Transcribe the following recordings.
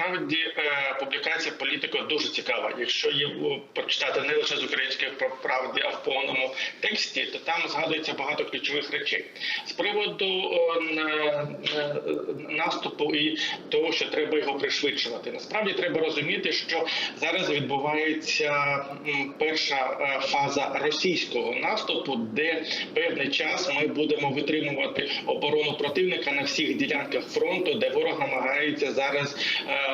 насправді е, публікація політико дуже цікава. Якщо її о, прочитати не лише з української правди, а в повному тексті, то там згадується багато ключових речей з приводу на- наступу і того, що треба його пришвидшувати. Насправді треба розуміти, що зараз відбувається перша е, фаза російського наступу, де певний час ми будемо витримувати оборону противника на всіх ділянках фронту, де ворог намагається зараз, е,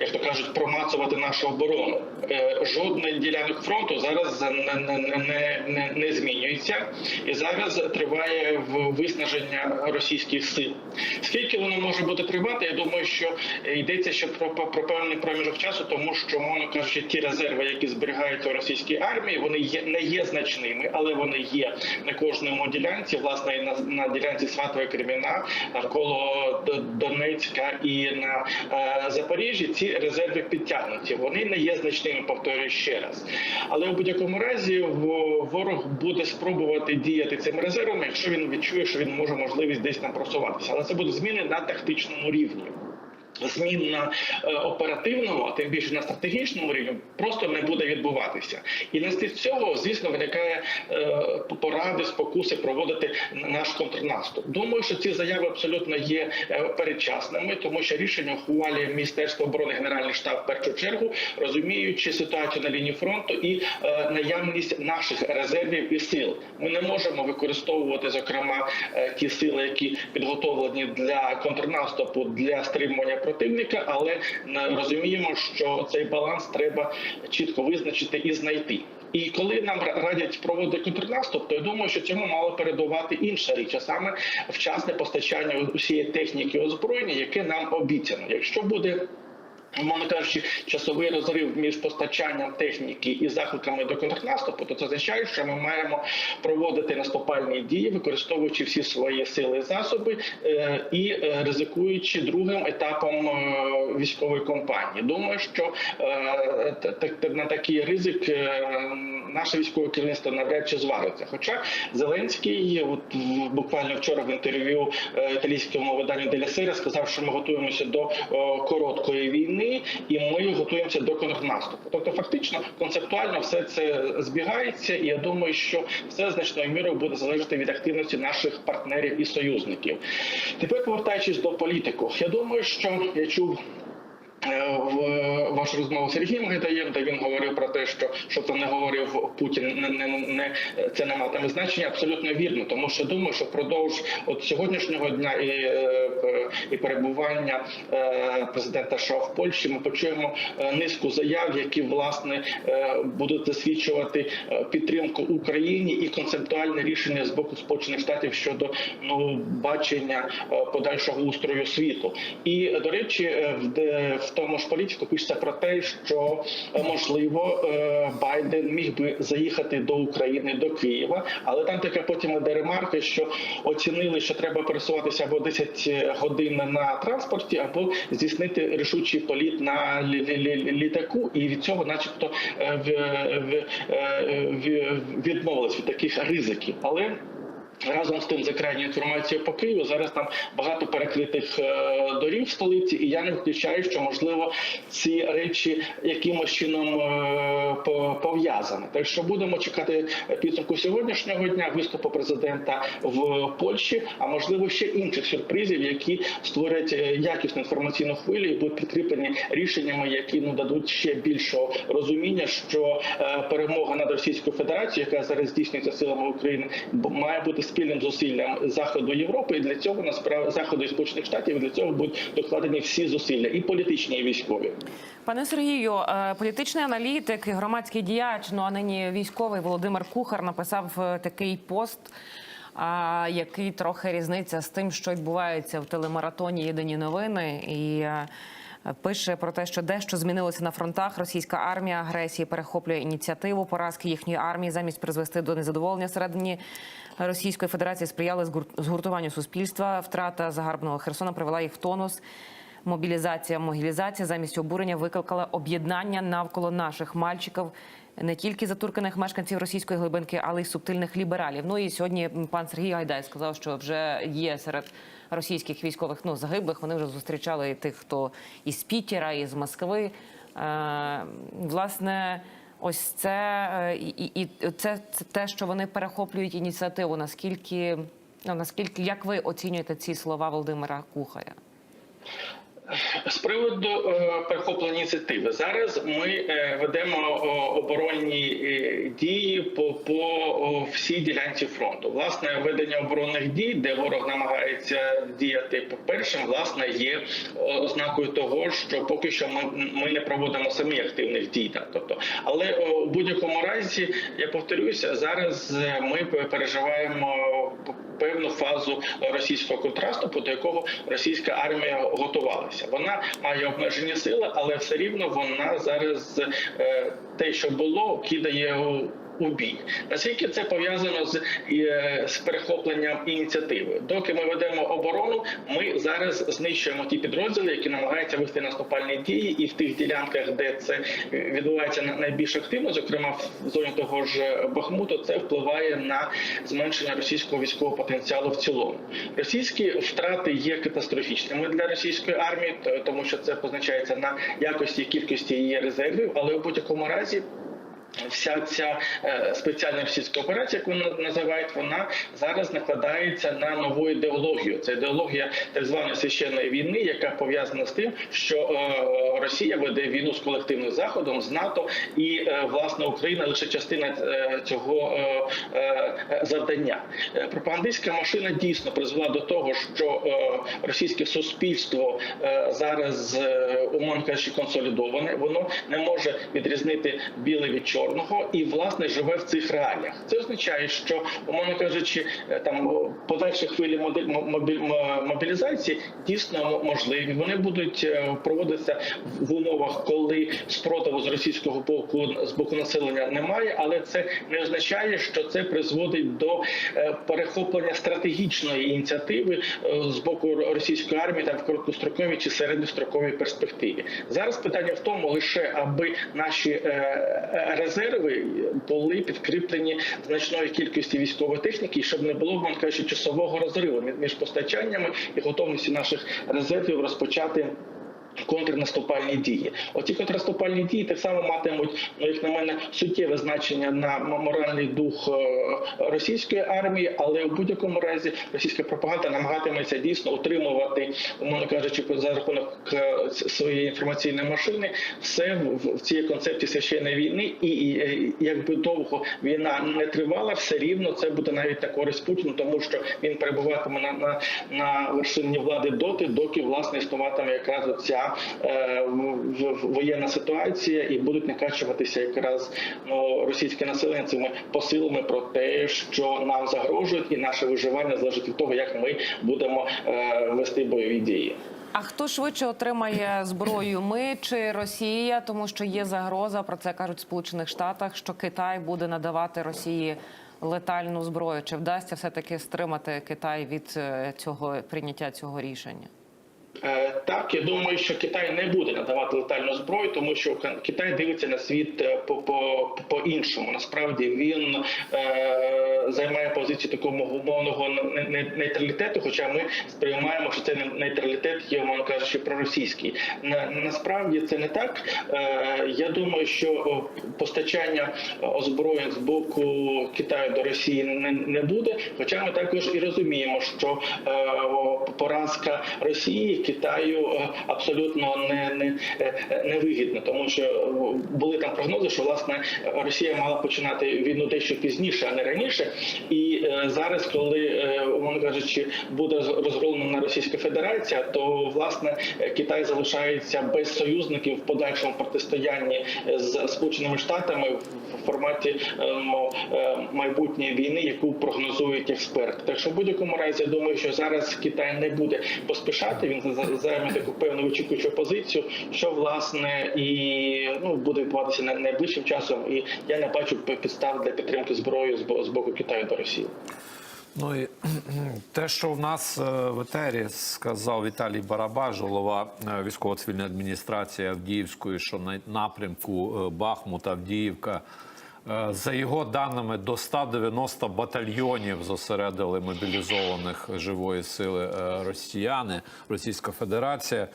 як то кажуть, промацувати нашу оборону. Е, Жодний ділянок фронту зараз не, не, не, не, не змінюється, і зараз триває виснаження російських сил. Скільки воно може бути тривати? Я думаю, що йдеться ще про, про, певний проміжок часу, тому що, мовно кажучи, ті резерви, які зберігаються у російській армії, вони є не є значними, але вони є на кожному ділянці, власне, і на, на ділянці Сватової Креміна, навколо Донецька і на Запоріжжі. Ці резерви підтягнуті. Вони не є значними, повторюю ще раз. Але у будь-якому разі ворог буде спробувати діяти цими резервами, якщо він відчує, що він може можливість десь там просуватися. Але це будуть зміни на тактичному рівні. Змін на е, оперативному, а тим більше на стратегічному рівні, просто не буде відбуватися. І на цього, звісно, виникає е, поради, спокуси проводити наш контрнаступ. Думаю, що ці заяви абсолютно є е, передчасними, тому що рішення ухвалює Міністерство оборони Генеральний штаб в першу чергу, розуміючи ситуацію на лінії фронту і наявність наших резервів і сил. Ми не можемо використовувати зокрема ті сили, які підготовлені для контрнаступу для стримування противника, але розуміємо, що цей баланс треба чітко визначити і знайти. І коли нам радять проводити контрнаступ, то я думаю, що цьому мало передувати інша річ, а саме вчасне постачання усієї техніки озброєння, яке нам обіцяно. Якщо буде Умовно кажучи, часовий розрив між постачанням техніки і закликами до контрнаступу, то це означає, що ми маємо проводити наступальні дії, використовуючи всі свої сили і засоби е, і е, ризикуючи другим етапом е, військової кампанії. Думаю, що на такий ризик наше військове керівництво навряд чи звариться. Хоча Зеленський, от буквально вчора в інтерв'ю італійському виданню Деля Сера сказав, що ми готуємося до короткої війни і ми готуємося до контрнаступу. Тобто, фактично, концептуально все це збігається, і я думаю, що все значною мірою буде залежати від активності наших партнерів і союзників. Тепер повертаючись до політику, я думаю, що я чув. Е, В вашу розмову з Сергієм Гайдаєм, де він говорив про те, що що там не говорив Путін, не, не, не це не матиме значення. Абсолютно вірно, тому що думаю, що впродовж от сьогоднішнього дня і, е, і перебування е, президента США в Польщі ми почуємо е, низку заяв, які власне е, будуть засвідчувати е, підтримку Україні і концептуальне рішення з боку Сполучених Штатів щодо ну бачення е, подальшого устрою світу. І до речі, е, в в тому ж політику пишеться про те, що е, можливо е, Байден міг би заїхати до України до Києва, але там така потім іде ремарка, що оцінили, що треба пересуватися або 10 годин на транспорті, або здійснити рішучий політ на лі- лі- лі- літаку, і від цього, начебто, е, відмовились від таких ризиків, але. Разом з тим, за крайньою інформацією по Києву, зараз там багато перекритих е, доріг в столиці, і я не виключаю, що можливо ці речі якимось чином е, по- пов'язані. Так що будемо чекати підсумку сьогоднішнього дня, виступу президента в Польщі, а можливо ще інших сюрпризів, які створять е, якісну інформаційну хвилю і будуть підкріплені рішеннями, які ну дадуть ще більшого розуміння, що перемога над Російською Федерацією, яка зараз здійснюється силами України, має бути спільним зусиллям заходу Європи. І для цього насправді заходу і сполучених штатів для цього будуть докладені всі зусилля, і політичні, і військові. Пане Сергію, е, політичний аналітик громадський діяч, ну а нині військовий Володимир Кухар написав е, такий пост, а, який трохи різниця з тим, що відбувається в телемаратоні Єдині новини. І е, пише про те, що дещо змінилося на фронтах. Російська армія агресії перехоплює ініціативу. Поразки їхньої армії замість призвести до незадоволення всередині Російської Федерації сприяли згур- згуртуванню суспільства. Втрата загарбного Херсона привела їх в тонус. Мобілізація, могілізація замість обурення викликала об'єднання навколо наших мальчиків, не тільки затурканих мешканців російської глибинки, але й субтильних лібералів. Ну і сьогодні пан Сергій Гайдай сказав, що вже є серед російських військових ну загиблих. Вони вже зустрічали і тих, хто із Пітера, із Москви. Е, власне, ось це е, і, і, це, це те, що вони перехоплюють ініціативу. Наскільки ну наскільки як ви оцінюєте ці слова Володимира Кухаря? З приводу е, перехоплення ініціативи зараз ми е, ведемо оборонні е, дії по, по всій ділянці фронту. Власне, ведення оборонних дій, де ворог намагається діяти по першим, власне, є ознакою того, що поки що ми, ми не проводимо самі активних дій. Так, тобто, але у будь-якому разі, я повторюся, зараз ми переживаємо певну фазу російського контрасту, до якого російська армія готувалася. Вона має обмежені сили, але все рівно вона зараз е, те, що було, кидає у. Бій наскільки це пов'язано з, е, з перехопленням ініціативи? Доки ми ведемо оборону, ми зараз знищуємо ті підрозділи, які намагаються вести наступальні дії, і в тих ділянках, де це відбувається на- найбільш активно, зокрема в зоні того ж Бахмуту, це впливає на зменшення російського військового потенціалу в цілому. Російські втрати є катастрофічними для російської армії, тому що це позначається на якості і кількості її резервів, але у будь-якому разі. Вся ця е, спеціальна російська операція, яку називають, вона зараз накладається на нову ідеологію. Це ідеологія так званої священної війни, яка пов'язана з тим, що е, Росія веде війну з колективним заходом, з НАТО, і е, власне Україна лише частина цього завдання. Пропагандистська машина дійсно призвела до того, що російське суспільство зараз умовно кажучи консолідоване. Воно не може відрізнити біле від чорного і власне живе в цих реаліях. Це означає, що умовно кажучи, е, там подальші хвилі мобілізації дійсно можливі. Вони будуть е, проводитися в умовах, коли спротиву з російського боку з боку населення немає, але це не означає, що це призводить до е, перехоплення стратегічної ініціативи з боку російської армії там в короткостроковій чи середньостроковій перспективі. Зараз питання в тому, лише аби наші е, резерви були підкріплені значною кількістю військової техніки, щоб не було вам кажучи, часового розриву між постачаннями і готовністю наших резервів розпочати. Контрнаступальні дії. Оці контрнаступальні дії так само матимуть, ну як на мене, суттєве значення на моральний дух е, російської армії, але в будь-якому разі російська пропаганда намагатиметься дійсно утримувати, умовно кажучи, за рахунок е, своєї інформаційної машини, все в, цій концепції священної війни, і, якби довго війна не тривала, все рівно це буде навіть на користь Путіну, тому що він перебуватиме на, на, на вершині влади доти, доки власне існуватиме якраз ця е, в- в- воєнна ситуація, і будуть накачуватися якраз ну, населення цими посилами про те, що нам загрожують, і наше виживання залежить від того, як ми будемо е, вести бойові дії. А хто швидше отримає зброю? Ми чи Росія? Тому що є загроза про це кажуть в Сполучених Штатах, що Китай буде надавати Росії летальну зброю. Чи вдасться все таки стримати Китай від е, цього прийняття цього рішення? Е, Так, я думаю, що Китай не буде надавати летальну зброю, тому що Китай дивиться на світ по по, по іншому. Насправді він е, займає позицію такого умовного не- не- нейтралітету, хоча ми сприймаємо, що це не- нейтралітет є, умовно кажучи, проросійський. На, насправді це не так. Е, я думаю, що постачання озброєнь з боку Китаю до Росії не, не буде. Хоча ми також і розуміємо, що е, поразка Росії Китаю е, абсолютно не, не, е, не вигідна, тому що е, були там прогнози, що власне Росія мала починати війну дещо пізніше, а не раніше. І е, зараз, коли е, умовно кажучи, буде розгромлена Російська Федерація, то власне е, Китай залишається без союзників в подальшому протистоянні з Сполученими Штатами в форматі е, мо- е, майбутньої війни, яку прогнозують експерти. Так що в будь-якому разі я думаю, що зараз Китай не буде поспішати. Він займе таку певну очікуючу позицію, що власне і ну буде відбуватися на- найближчим часом. І я не бачу підстав для підтримки зброї з боку Китаю до Росії. Ну і те, що в нас е, в етері сказав Віталій Барабаш, голова е, військово-цивільної адміністрації Авдіївської, що на напрямку е, Бахмут, Авдіївка За його даними, до 190 батальйонів зосередили мобілізованих живої сили росіяни, Російська Федерація.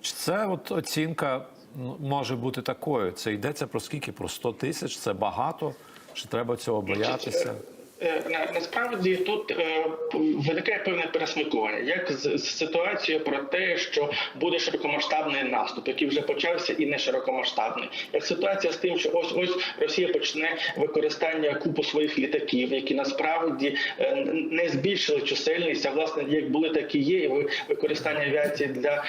Чи це от оцінка ну, може бути такою? Це йдеться про скільки? Про 100 тисяч? Це багато? Чи треба цього боятися? Е, На, насправді тут е, виникає певне пересмикування, як з, ситуацією про те, що буде широкомасштабний наступ, який вже почався, і не широкомасштабний, як ситуація з тим, що ось ось Росія почне використання купу своїх літаків, які насправді е, не збільшили чисельність, а власне як були, так і є. І ви- використання авіації для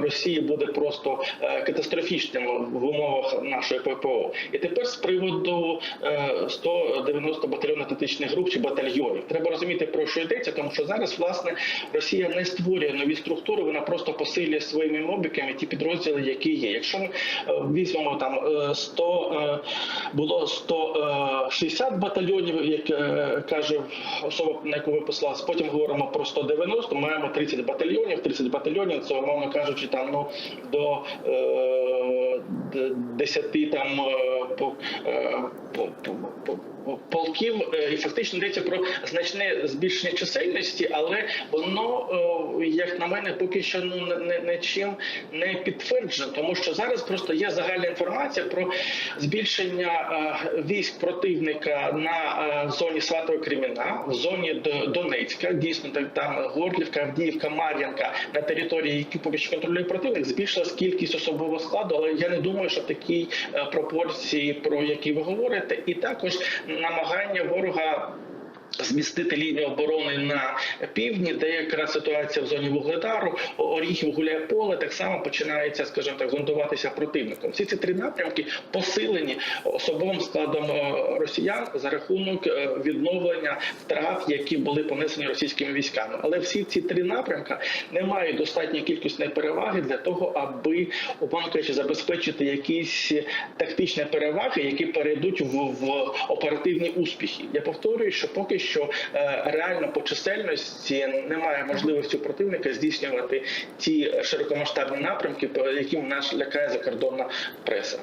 Росії буде просто катастрофічним в умовах нашої ППО. І тепер з приводу е, 190 батальйонних тактичних груп чи батальйонів треба розуміти про що йдеться, тому що зараз власне Росія не створює нові структури, вона просто посилює своїми мобіками ті підрозділи, які є. Якщо ми е, візьмемо там е, 100, е, було 160 батальйонів, як е, каже особа, на яку ви послалися, потім говоримо про 190, маємо 30 батальйонів, 30 батальйонів, це умовно кажучи, там ну до е, 10 там е, е, по, по, по, полків, е, і фактично йдеться про значне збільшення чисельності, але воно, е, як на мене, поки що ну не- не, не підтверджено, тому що зараз просто є загальна інформація про збільшення е, військ противника на зоні Сватого Креміна, в зоні Донецька, дійсно так там Горлівка, Авдіївка, Мар'янка на території, які поки що контролює противник, збільшилась кількість особового складу, але я не думаю, що такі е, пропорції, про які ви говорите, і також намагання ворога. Змістити лінію оборони на півдні, де якраз ситуація в зоні Вугледару, Оріхів, Гуляйполе, так само починається, скажімо так, зондуватися противником. Всі ці три напрямки посилені особовим складом росіян за рахунок е, відновлення втрат, які були понесені російськими військами. Але всі ці три напрямка не мають достатньої кількісної переваги для того, аби кажучи, забезпечити якісь тактичні переваги, які перейдуть в, в оперативні успіхи. Я повторюю, що поки що е, реально по чисельності немає можливості у противника здійснювати ті широкомасштабні напрямки, по яким нас лякає закордонна преса.